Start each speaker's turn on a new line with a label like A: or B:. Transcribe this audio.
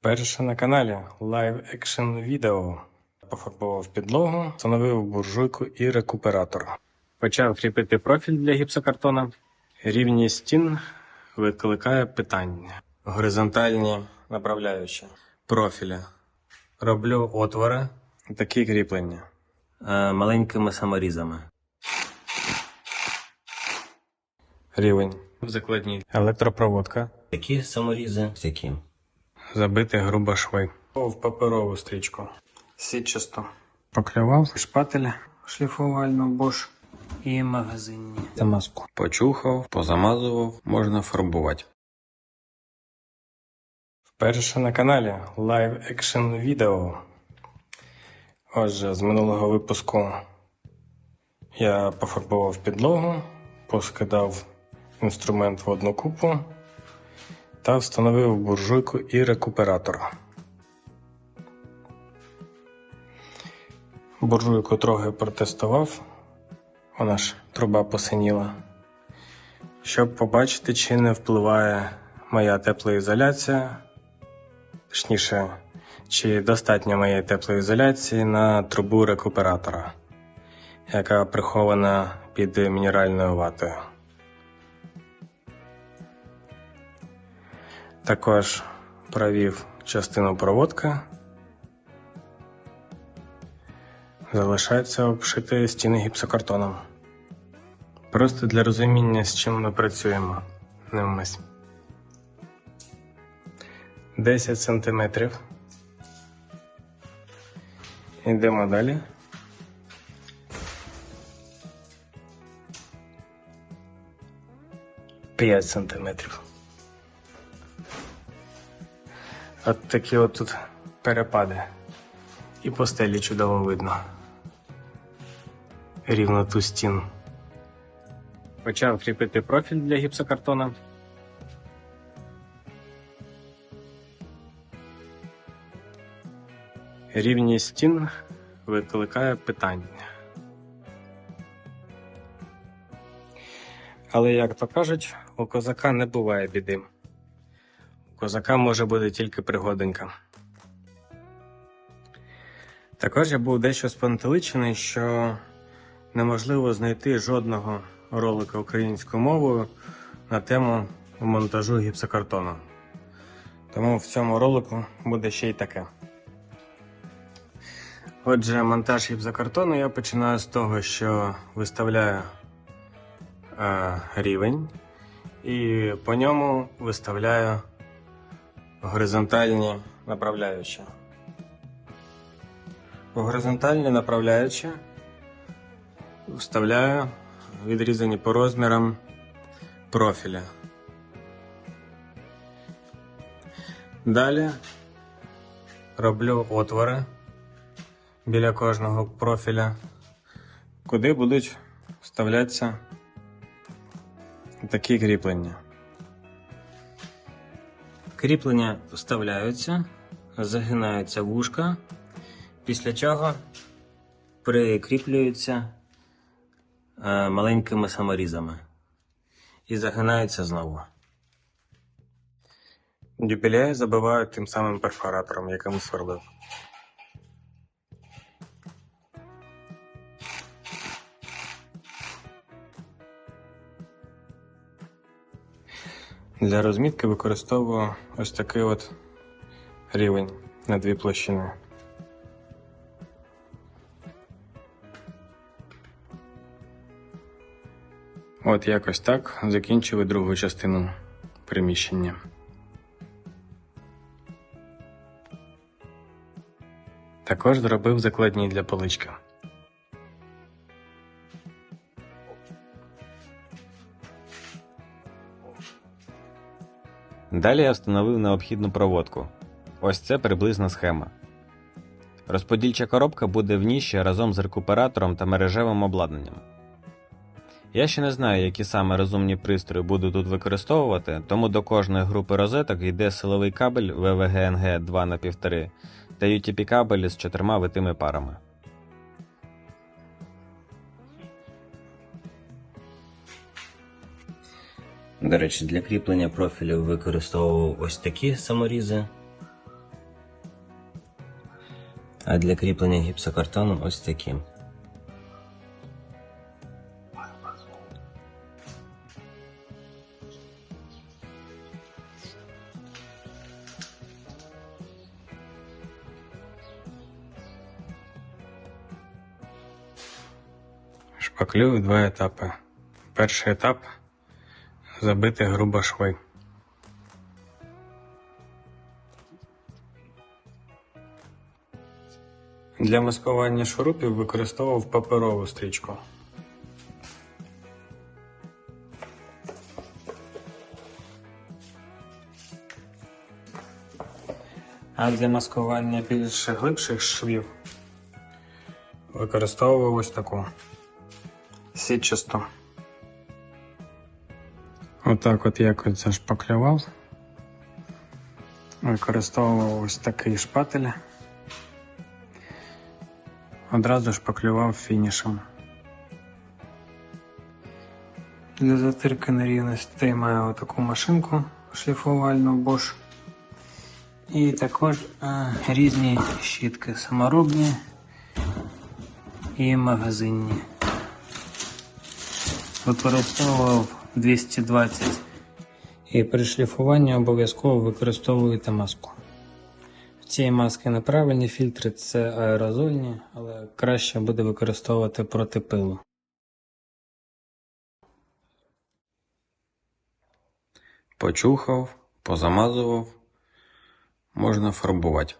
A: Вперше на каналі Live Action відео. Пофарбував підлогу, встановив буржуйку і рекуператор. Почав кріпити профіль для гіпсокартона. Рівність стін викликає питання. Горизонтальні направляючі. Профілі. Роблю отвори. Такі кріплення. Е, маленькими саморізами. Рівень. Закладні. Електропроводка.
B: Такі саморізи, такі.
A: Забити грубо шви. В паперову стрічку. Сітчасто. Поклював шпатель шліфувально бош.
B: І магазинні.
A: Та маску. Почухав, позамазував, можна фарбувати. Вперше на каналі Live Action відео. Отже, з минулого випуску я пофарбував підлогу, поскидав інструмент в одну купу та встановив буржуйку і рекуператор. Буржуйку трохи протестував, вона ж труба посиніла, щоб побачити, чи не впливає моя теплоізоляція, точніше, чи достатньо моєї теплоізоляції на трубу рекуператора, яка прихована під мінеральною ватою. Також провів частину проводки. Залишається обшити стіни гіпсокартоном. Просто для розуміння, з чим ми працюємо. Дивимось. 10 сантиметрів. Йдемо далі. П'ять сантиметрів. От такі от тут перепади. І по стелі чудово видно. Рівно ту стіну. Почав кріпити профіль для гіпсокартона. Рівність стін викликає питання. Але, як то кажуть, у козака не буває біди. Козака може бути тільки пригоденька. Також я був дещо спантеличений, що неможливо знайти жодного ролика українською мовою на тему монтажу гіпсокартону. Тому в цьому ролику буде ще й таке. Отже, монтаж гіпсокартону я починаю з того, що виставляю е, рівень і по ньому виставляю горизонтальні направляючі. У горизонтальні направляючі вставляю відрізані по розмірам профілі. Далі роблю отвори біля кожного профіля, куди будуть вставлятися такі кріплення. Кріплення вставляються, загинаються вушка, після чого прикріплюються е, маленькими саморізами і загинаються знову. Дюбеля забивають тим самим перфоратором, яким сверлив. Для розмітки використовую ось такий от рівень на дві площини. От якось так закінчили другу частину приміщення. Також зробив закладні для полички.
C: Далі я встановив необхідну проводку. Ось це приблизна схема. Розподільча коробка буде в ніші разом з рекуператором та мережевим обладнанням. Я ще не знаю, які саме розумні пристрої буду тут використовувати, тому до кожної групи розеток йде силовий кабель VVGNG 2 на 1,5 та UTP кабель з чотирма витими парами.
B: До речі, для кріплення профілів використовував ось такі саморізи. А для кріплення гіпсокартону ось таким.
A: Шпаклюю два етапи. Перший етап забити грубо шви. Для маскування шурупів використовував паперову стрічку. А для маскування більш глибших швів використовував ось таку сітчасту. Отак от якось зашпаклював. Використовував ось такий шпатель. Одразу шпаклював фінішем. Для затирки нерівностей маю отаку машинку шліфувальну Bosch. І також а, різні щітки саморобні і магазинні. Використовував 220. І при шліфуванні обов'язково використовуєте маску. В цій маски неправильні фільтри це аерозольні, але краще буде використовувати проти пилу.
C: Почухав, позамазував, можна фарбувати.